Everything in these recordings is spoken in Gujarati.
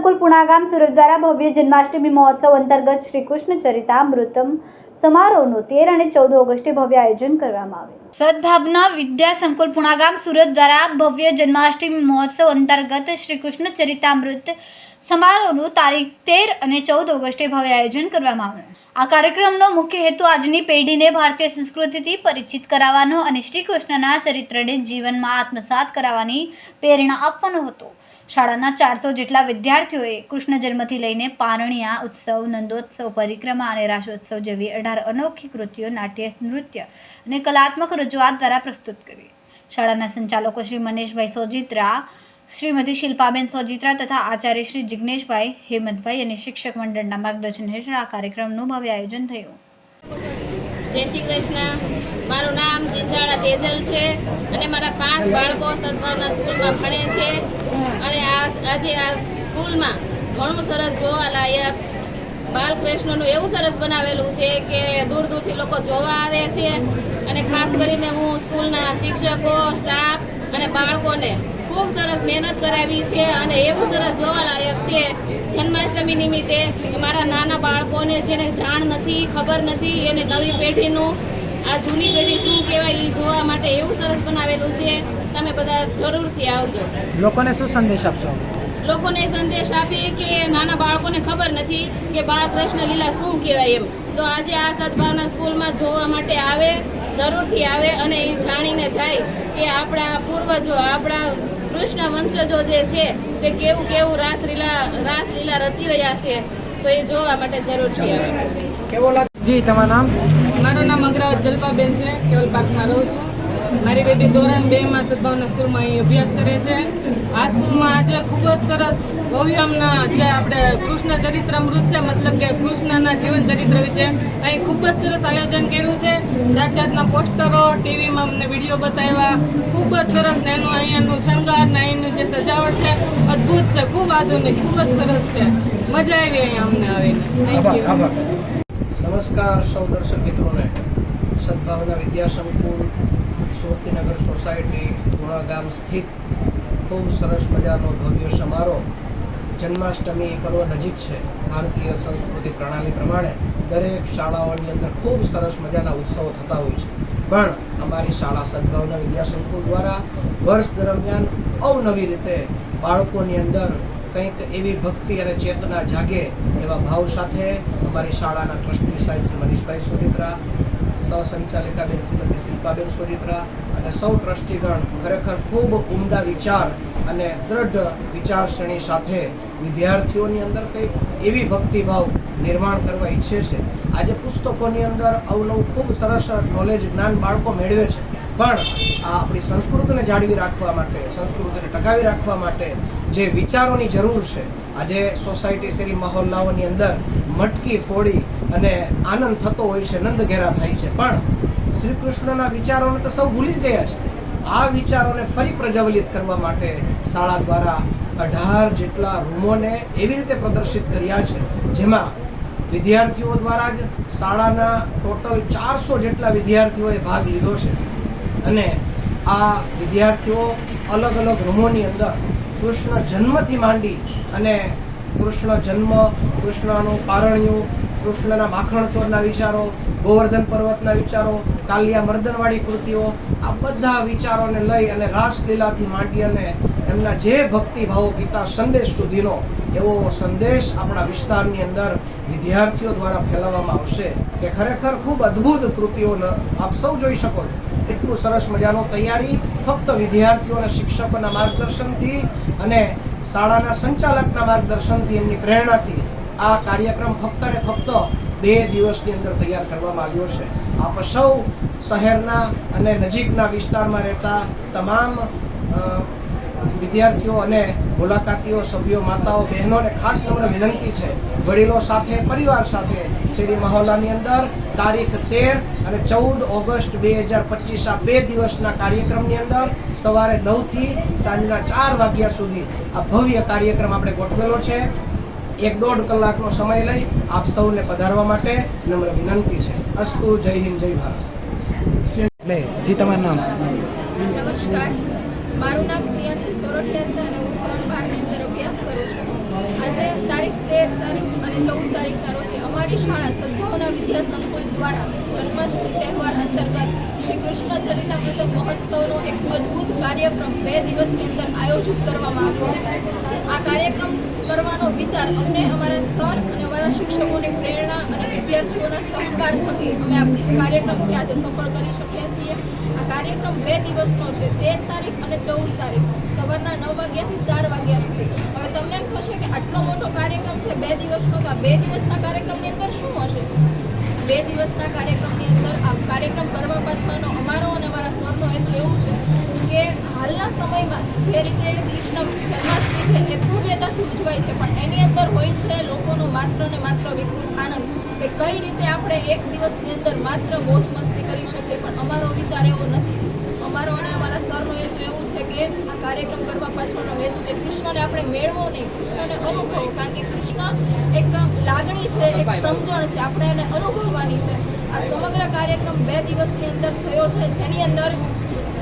સંકુલપુણા પુણાગામ સુરત દ્વારા ભવ્ય જન્માષ્ટમી મહોત્સવ અંતર્ગત શ્રી કૃષ્ણ ચરિતામૃતમ સમારોહનું તેર અને ચૌદ ઓગસ્ટે ભવ્ય આયોજન કરવામાં આવ્યું સદભાવના વિદ્યા સંકુલ પુણાગામ સુરત દ્વારા ભવ્ય જન્માષ્ટમી મહોત્સવ અંતર્ગત શ્રી કૃષ્ણ ચરિતામૃત સમારોહનું તારીખ તેર અને ચૌદ ઓગસ્ટે ભવ્ય આયોજન કરવામાં આવ્યું. આ કાર્યક્રમનો મુખ્ય હેતુ આજની પેઢીને ભારતીય સંસ્કૃતિથી પરિચિત કરાવવાનો અને શ્રી કૃષ્ણના ચરિત્રને જીવનમાં આત્મસાત કરાવવાની પ્રેરણા આપવાનો હતો. શાળાના ચારસો જેટલા વિદ્યાર્થીઓએ કૃષ્ણ જન્મથી લઈને પારણિયા ઉત્સવ, નંદોત્સવ, પરિક્રમા અને રાસોત્સવ જેવી અઢાર અનોખી કૃતિઓ, નાટ્ય, નૃત્ય અને કલાત્મક રજૂઆત દ્વારા પ્રસ્તુત કરી. શાળાના સંચાલકો શ્રી મનીષભાઈ સોજિત્રા શ્રીમતી શિલ્પાબેન સોજિત્રા તથા આચાર્ય શ્રી જિજ્ઞેશભાઈ હેમંતભાઈ અને શિક્ષક મંડળના માર્ગદર્શન હેઠળ આ કાર્યક્રમનું ભવ્ય આયોજન થયું. જય શ્રી કૃષ્ણ. મારું નામ ચિંચાળા તેજલ છે અને મારા પાંચ બાળકો સદભાવના સ્કૂલમાં ભણે છે. અને આ આજે આ સ્કૂલમાં ઘણું સરસ જોવાલાયક બાલકૃષ્ણનું એવું સરસ બનાવેલું છે કે દૂર દૂરથી લોકો જોવા આવે છે અને ખાસ કરીને હું સ્કૂલના શિક્ષકો, સ્ટાફ અને બાળકોને ખૂબ સરસ મહેનત કરાવી છે અને એવું સરસ જોવાલાયક છે જન્માષ્ટમી નિમિત્તે મારા નાના બાળકોને જેને જાણ નથી, ખબર નથી, એને નવી પેઢીનું, આ જૂની પેઢી શું કહેવાય એ જોવા માટે એવું સરસ બનાવેલું છે. તમે બધા જરૂરથી આવજો. લોકોને શું સંદેશ આપશો? લોકોને સંદેશ આપીએ કે નાના બાળકોને ખબર નથી કે બાળકૃષ્ણ લીલા શું કહેવાય એમ. તો આજે આ સદભાવના સ્કૂલમાં જોવા માટે આવે જરૂરથી આવે અને એ જાણીને જાય કે આપણા પૂર્વજો આપણા કૃષ્ણ વંશજો જે છે તે કેવું કેવું રાસલીલા રાસલીલા રચી રહ્યા છે. તો એ જોવા માટે જરૂરથી આવે. કેવો જી તમારું નામ? મારું નામ અગ્રવત જલપાબેન છે. કેવલ પાર્કમાં રહું છું. મારી બેબી ધોરણ બે માં સદભાવના સ્કૂલમાં અહીં અભ્યાસ કરે છે. આ સ્કૂલમાં આજે ખૂબ જ સરસ ભવ્યમના જે આપણે કૃષ્ણ ચરિત્રામૃત છે મતલબ કે કૃષ્ણના જીવન ચરિત્ર વિશે અહીં ખૂબ જ સરસ આયોજન કર્યું છે. જાત જાતના પોસ્ટરો ટીવીમાં અમને વીડિયો બતાવ્યા. ખૂબ જ સરસ ને એનું અહીંયાનું શણગાર ને અહીંનું જે સજાવટ છે અદ્ભુત છે ખૂબ આધુનિક ખૂબ જ સરસ છે. મજા આવી અહીંયા અમને આવીને. થેન્ક યુ નમસ્કાર સૌ દર્શક મિત્રોને. સદભાવના વિદ્યા સંકુલ સુરતીનગર સોસાયટી ગુણાગામ સ્થિત ખૂબ સરસ મજાનો ભવ્ય સમારોહ જન્માષ્ટમી પર્વ નજીક છે. ભારતીય સંસ્કૃતિ પ્રણાલી પ્રમાણે દરેક શાળાઓની અંદર ખૂબ સરસ મજાના ઉત્સવો થતા હોય છે. પણ અમારી શાળા સદભાવના વિદ્યાસંકુલ દ્વારા વર્ષ દરમિયાન અવનવી રીતે બાળકોની અંદર કંઈક એવી ભક્તિ અને ચેતના જાગે એવા ભાવ સાથે અમારી શાળાના ટ્રસ્ટી સાહેબ શ્રી મનીષભાઈ સોજિત્રા સહસંચાલિકાબેન શ્રીમતી શિલ્પાબેન સોજિત્રા અને સૌ ટ્રસ્ટીગણ ખરેખર ખૂબ ઉમદા વિચાર અને દ્રઢ વિચારસરણી સાથે વિદ્યાર્થીઓની અંદર કંઈક એવી ભક્તિભાવ નિર્માણ કરવા ઈચ્છે છે. આજે પુસ્તકોની અંદર અવનવું ખૂબ સરસ નોલેજ જ્ઞાન બાળકો મેળવે છે. પણ આ આપણી સંસ્કૃતિને જાળવી રાખવા માટે, સંસ્કૃતિને ટકાવી રાખવા માટે જે વિચારોની જરૂર છે, આજે સોસાયટી શેરી મહોલ્લાઓની અંદર મટકી ફોડી અને આનંદ થતો હોય છે, નંદ ઘેરા થાય છે. પણ શ્રી કૃષ્ણના વિચારોને તો સૌ ભૂલી જ ગયા છે. આ વિચારોને ફરી પ્રજ્વલિત કરવા માટે શાળા દ્વારા અઢાર જેટલા રૂમોને એવી રીતે પ્રદર્શિત કર્યા છે, જેમાં વિદ્યાર્થીઓ દ્વારા જ શાળાના ટોટલ ચારસો જેટલા વિદ્યાર્થીઓએ ભાગ લીધો છે. અને આ વિદ્યાર્થીઓ અલગ અલગ રૂમોની અંદર કૃષ્ણ જન્મથી માંડી અને કૃષ્ણ જન્મ, કૃષ્ણનું પારણ્યું કૃષ્ણના માખણ ચોરના વિચારો, ગોવર્ધન પર્વતના વિચારો, કાલિયા મર્દનવાળી કૃતિઓ, આ બધા વિચારોને લઈ અને રાસલીલાથી માંડી અને એમના જે ભક્તિભાવો ગીતા સંદેશ સુધીનો એવો સંદેશ આપણા વિસ્તારની અંદર વિદ્યાર્થીઓ દ્વારા ફેલાવવામાં આવશે કે ખરેખર ખૂબ અદ્ભુત કૃતિઓ આપ સૌ જોઈ શકો એટલું સરસ મજાનું તૈયારી ફક્ત વિદ્યાર્થીઓ અને શિક્ષકોના માર્ગદર્શનથી અને શાળાના સંચાલકના માર્ગદર્શનથી એમની પ્રેરણાથી આ કાર્યક્રમ ફક્ત ને ફક્ત બે દિવસની અંદર તૈયાર કરવામાં આવ્યો છે. આપ સૌ શહેરના અને નજીકના વિસ્તારમાં રહેતા તમામ વિદ્યાર્થીઓ અને મુલાકાતીઓ, સભ્યો, માતાઓ બહેનોને ખાસ નમ્ર વિનંતી છે, વડીલો સાથે, પરિવાર સાથે શેરી મહોલ્લાની અંદર તારીખ તેર અને ચૌદ ઓગસ્ટ બે હજાર પચીસ આ બે દિવસના કાર્યક્રમની અંદર સવારે નવથી સાંજના ચાર વાગ્યા સુધી આ ભવ્ય કાર્યક્રમ આપણે ગોઠવેલો છે. એક દોઢ કલાકનો સમય લઈ આપ સૌને પધારવા માટે નમ્ર વિનંતી છે. અસ્તુ જય હિન્દ જય ભારત. જી તમારું નામ? નમસ્કાર. મારું નામ સિયાક્ષી સોરઠિયા છે અને હું ધોરણ બારની અંદર અભ્યાસ કરું છું. આજે તારીખ તેર તારીખ અને ચૌદ તારીખના રોજ અમારી શાળા સદભાવના વિદ્યા સંકુલ દ્વારા જન્માષ્ટમી તહેવાર અંતર્ગત શ્રી કૃષ્ણ ચરિતામૃત મહોત્સવનો એક મજબૂત કાર્યક્રમ બે દિવસની અંદર આયોજિત કરવામાં આવ્યો આ કાર્યક્રમ કરવાનો વિચાર અમને અમારા સર અને અમારા શિક્ષકોની પ્રેરણા અને વિદ્યાર્થીઓના સહકાર થકી અમે આ કાર્યક્રમ છે આજે સફળ કરી શક્યા છીએ. આ કાર્યક્રમ બે દિવસનો છે, તેર તારીખ અને ચૌદ તારીખ. સવારના નવ વાગ્યાથી ચાર વાગ્યા સુધી. હવે તમને એમ થશે કે આટલો મોટો કાર્યક્રમ છે બે દિવસનો, તો આ બે દિવસના કાર્યક્રમની અંદર શું હશે? બે દિવસના કાર્યક્રમની અંદર આ કાર્યક્રમ કરવા પાછળનો અમારો અને અમારા સરનો હેતુ એવું છે કે હાલના સમયમાં જે રીતે કૃષ્ણ જન્માષ્ટમી છે ઉજવાય છે. પણ એની અંદર હોય છે લોકોનો માત્ર ને માત્ર વિકૃત આનંદ કે કઈ રીતે આપણે એક દિવસની અંદર માત્ર મોજ મસ્તી કરી શકીએ પણ અમારો વિચાર એવો નથી. અમારો અને અમારા સરનો હેતુ એવું છે કે આ કાર્યક્રમ કરવા પાછળનો હેતુ કે કૃષ્ણને આપણે મેળવો નહીં, કૃષ્ણને અનુભવો. કારણ કે કૃષ્ણ એક લાગણી છે, એક સમજણ છે, આપણે એને અનુભવવાની છે. આ સમગ્ર કાર્યક્રમ બે દિવસની અંદર થયો છે, જેની અંદર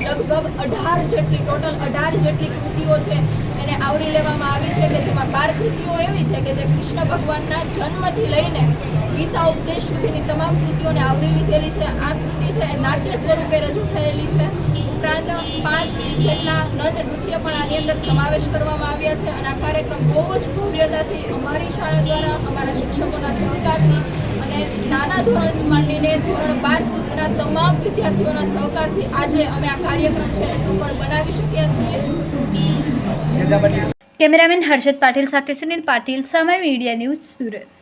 લગભગ અઢાર જેટલી, ટોટલ અઢાર જેટલી કૃતિઓ છે. એને આવરી લેવામાં આવી છે કે જેમાં બાર કૃતિઓ એવી છે કે જે કૃષ્ણ ભગવાનના જન્મથી લઈને ગીતા ઉપદેશ સુધીની તમામ કૃતિઓને આવરી લીધેલી છે. આ કૃતિ છે એ નાટ્ય સ્વરૂપે રજૂ થયેલી છે. ઉપરાંત પાંચ જેટલા નજ નૃત્ય પણ આની અંદર સમાવેશ કરવામાં આવ્યા છે અને આ કાર્યક્રમ બહુ જ ભવ્યતાથી અમારી શાળા દ્વારા અમારા શિક્ષકોના સહકારથી અને નાના ધોરણથી માંડીને ધોરણ બાર સુધીના તમામ વિદ્યાર્થીઓના સહકારથી આજે અમે આ કાર્યક્રમ છે સફળ બનાવી શક્યા છીએ. કેમેરામેન હર્ષદ પાટીલ સાથે સુનિલ પાટીલ સમય મીડિયા ન્યૂઝ સુરત.